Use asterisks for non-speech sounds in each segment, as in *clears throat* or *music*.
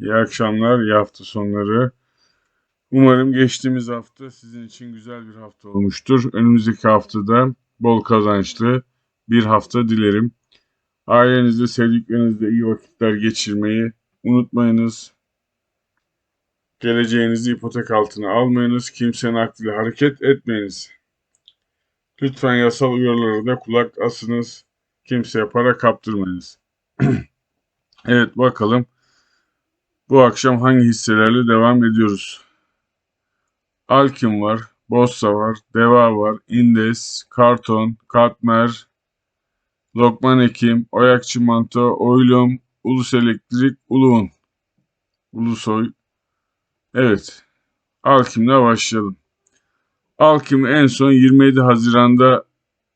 İyi akşamlar, iyi hafta sonları. Umarım geçtiğimiz hafta sizin için güzel bir hafta olmuştur. Önümüzdeki haftada bol kazançlı bir hafta dilerim. Ailenizle, sevdiklerinizle iyi vakitler geçirmeyi unutmayınız. Geleceğinizi ipotek altına almayınız. Kimsenin aklıyla hareket etmeyiniz. Lütfen yasal uyarılara da kulak asınız. Kimseye para kaptırmayınız. *clears throat* evet bakalım. Bu akşam hangi hisselerle devam ediyoruz? Alkim var, Bossa var, Deva var, Indes, Karton, Katmer, Lokman Ekim, Oyak Çimento, Oylum, Ulus Elektrik, Uluğun, Ulusoy. Evet, Alkim'le başlayalım. Alkim en son 27 Haziran'da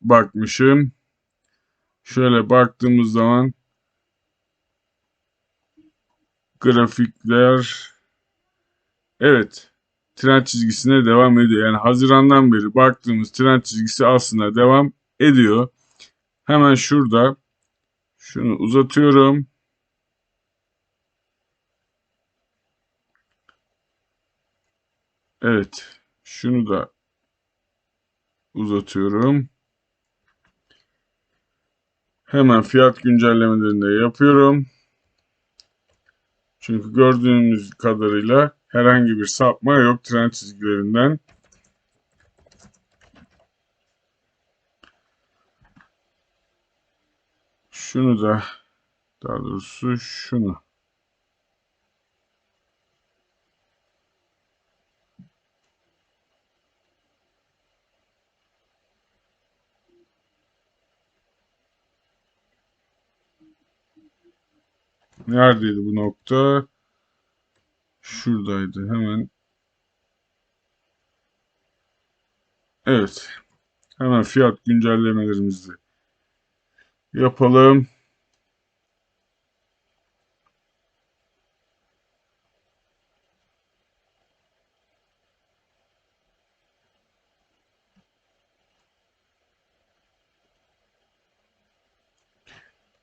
bakmışım. Şöyle baktığımız zaman grafikler evet trend çizgisine devam ediyor. Yani Haziran'dan beri baktığımız trend çizgisi aslında devam ediyor. Hemen şurada şunu uzatıyorum. Evet. Şunu da uzatıyorum. Hemen fiyat güncellemelerini yapıyorum. Çünkü gördüğümüz kadarıyla herhangi bir sapma yok trend çizgilerinden. Şunu da daha doğrusu şunu. Neredeydi bu nokta? Şuradaydı hemen. Evet. Hemen fiyat güncellemelerimizi yapalım.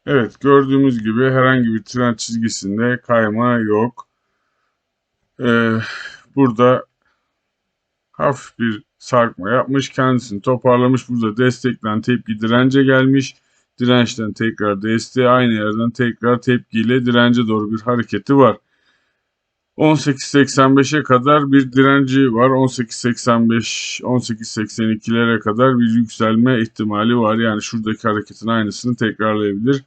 Evet gördüğümüz gibi herhangi bir trend çizgisinde kayma yok. Ee, burada hafif bir sarkma yapmış. Kendisini toparlamış. Burada destekten tepki dirence gelmiş. Dirençten tekrar desteğe aynı yerden tekrar tepkiyle dirence doğru bir hareketi var. 18.85'e kadar bir direnci var. 18.85, 18.82'lere kadar bir yükselme ihtimali var. Yani şuradaki hareketin aynısını tekrarlayabilir.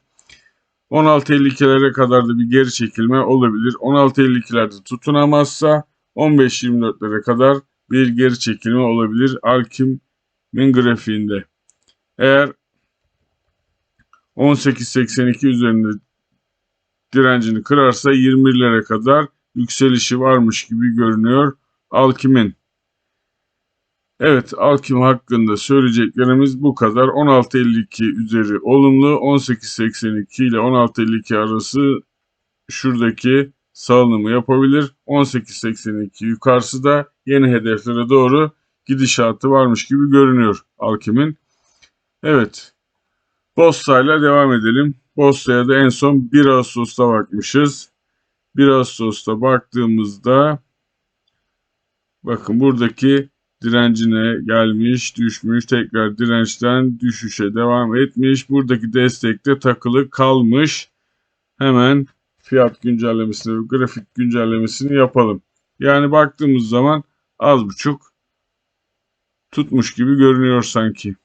16.52'lere kadar da bir geri çekilme olabilir. 16.52'lerde tutunamazsa 15.24'lere kadar bir geri çekilme olabilir Alkim'in grafiğinde. Eğer 18.82 üzerinde direncini kırarsa 20'lere kadar yükselişi varmış gibi görünüyor Alkim'in. Evet Alkim hakkında söyleyeceklerimiz bu kadar. 16.52 üzeri olumlu 18.82 ile 16.52 arası şuradaki salınımı yapabilir. 18.82 yukarısı da yeni hedeflere doğru gidişatı varmış gibi görünüyor Alkim'in. Evet. Bossa ile devam edelim. Bossa'ya da en son 1 Ağustos'ta bakmışız. 1 Ağustos'ta baktığımızda bakın buradaki direncine gelmiş, düşmüş, tekrar dirençten düşüşe devam etmiş. Buradaki destekte takılı kalmış. Hemen fiyat güncellemesini grafik güncellemesini yapalım. Yani baktığımız zaman az buçuk tutmuş gibi görünüyor sanki.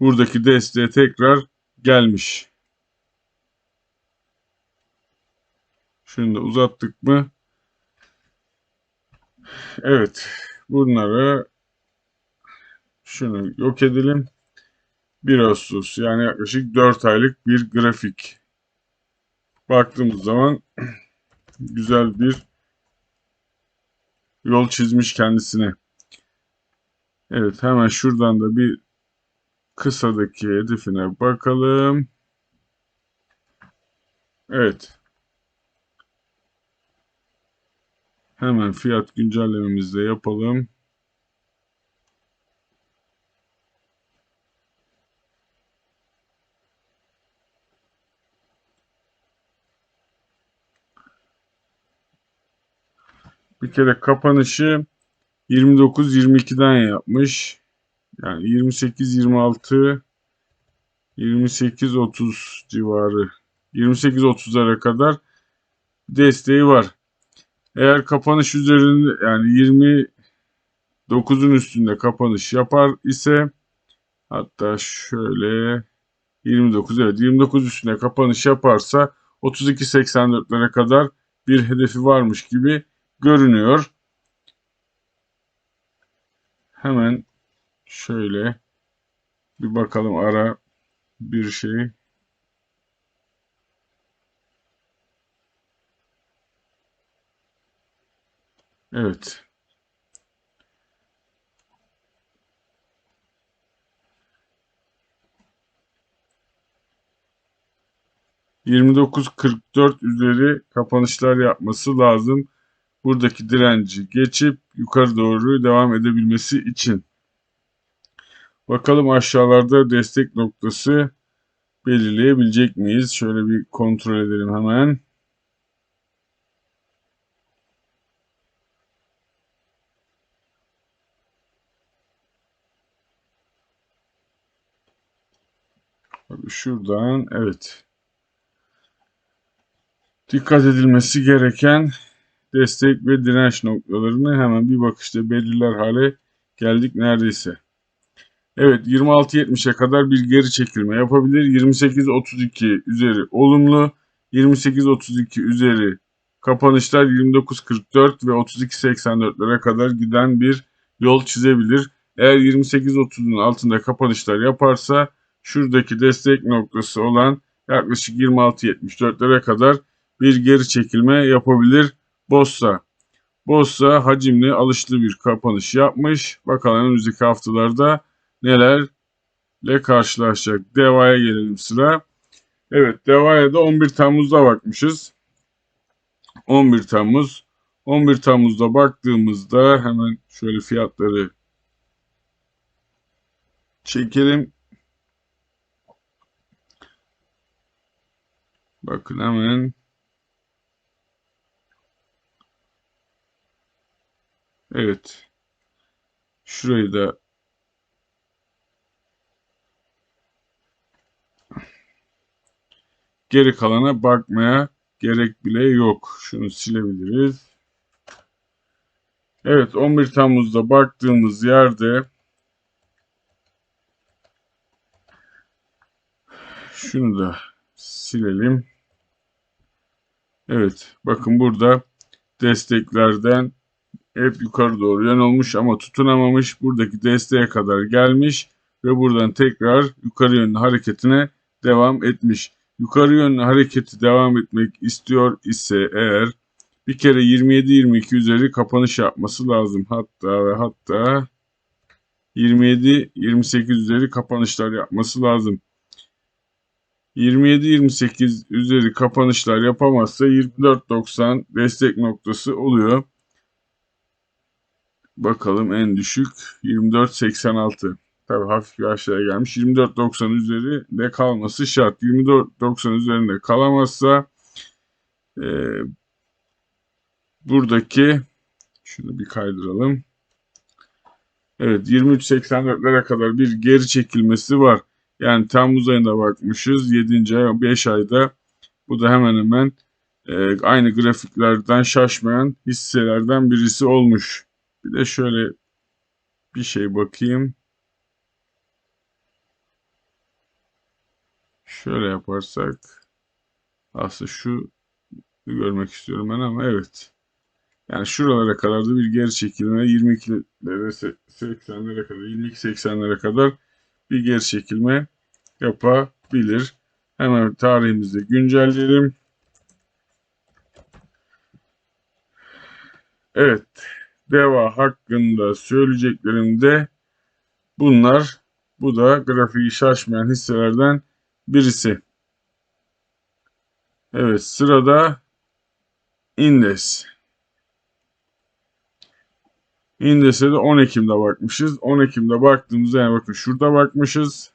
Buradaki desteğe tekrar gelmiş. Şunu da uzattık mı? Evet. Bunları şunu yok edelim. 1 Ağustos yani yaklaşık 4 aylık bir grafik. Baktığımız zaman *clears throat* güzel bir yol çizmiş kendisine. Evet hemen şuradan da bir kısadaki hedefine bakalım. Evet. Hemen fiyat güncellememizi de yapalım. Bir kere kapanışı 29-22'den yapmış. Yani 28-26 28-30 civarı 28-30'lara kadar desteği var. Eğer kapanış üzerinde yani 29'un üstünde kapanış yapar ise hatta şöyle 29 evet 29 üstünde kapanış yaparsa 32.84'lere kadar bir hedefi varmış gibi görünüyor. Hemen şöyle bir bakalım ara bir şey. Evet. ...29.44 üzeri kapanışlar yapması lazım. Buradaki direnci geçip yukarı doğru devam edebilmesi için. Bakalım aşağılarda destek noktası belirleyebilecek miyiz? Şöyle bir kontrol edelim hemen. Şuradan evet. Dikkat edilmesi gereken destek ve direnç noktalarını hemen bir bakışta belirler hale geldik neredeyse. Evet 26.70'e kadar bir geri çekilme yapabilir. 28.32 üzeri olumlu. 28.32 üzeri kapanışlar 29.44 ve 32.84'lere kadar giden bir yol çizebilir. Eğer 28.30'un altında kapanışlar yaparsa şuradaki destek noktası olan yaklaşık 26.74'lere kadar bir geri çekilme yapabilir. Bossa. Bossa hacimli alışlı bir kapanış yapmış. Bakalım önümüzdeki haftalarda nelerle karşılaşacak. Deva'ya gelelim sıra. Evet Deva'ya da 11 Temmuz'da bakmışız. 11 Temmuz. 11 Temmuz'da baktığımızda hemen şöyle fiyatları çekelim. Bakın hemen Evet. Şurayı da geri kalana bakmaya gerek bile yok. Şunu silebiliriz. Evet 11 Temmuz'da baktığımız yerde şunu da silelim. Evet bakın burada desteklerden hep yukarı doğru yön olmuş ama tutunamamış. Buradaki desteğe kadar gelmiş ve buradan tekrar yukarı yönlü hareketine devam etmiş. Yukarı yönlü hareketi devam etmek istiyor ise eğer bir kere 27-22 üzeri kapanış yapması lazım. Hatta ve hatta 27-28 üzeri kapanışlar yapması lazım. 27-28 üzeri kapanışlar yapamazsa 24.90 destek noktası oluyor. Bakalım en düşük 24.86. Tabii hafif bir aşağıya gelmiş. 24.90 üzeri de kalması şart. 24.90 üzerinde kalamazsa e, buradaki şunu bir kaydıralım. Evet 23.84'lere kadar bir geri çekilmesi var. Yani Temmuz ayında bakmışız. 7. ay 5 ayda bu da hemen hemen e, aynı grafiklerden şaşmayan hisselerden birisi olmuş. Bir de şöyle bir şey bakayım. Şöyle yaparsak aslında şu görmek istiyorum ben ama evet. Yani şuralara kadar da bir geri çekilme 22'lere 80'lere kadar 22-80'lere kadar bir geri çekilme yapabilir. Hemen tarihimizde güncelleyelim. Evet. Deva hakkında söyleyeceklerim de bunlar. Bu da grafiği şaşmayan hisselerden birisi. Evet sırada Indes. Indes'e de 10 Ekim'de bakmışız. 10 Ekim'de baktığımızda yani bakın şurada bakmışız.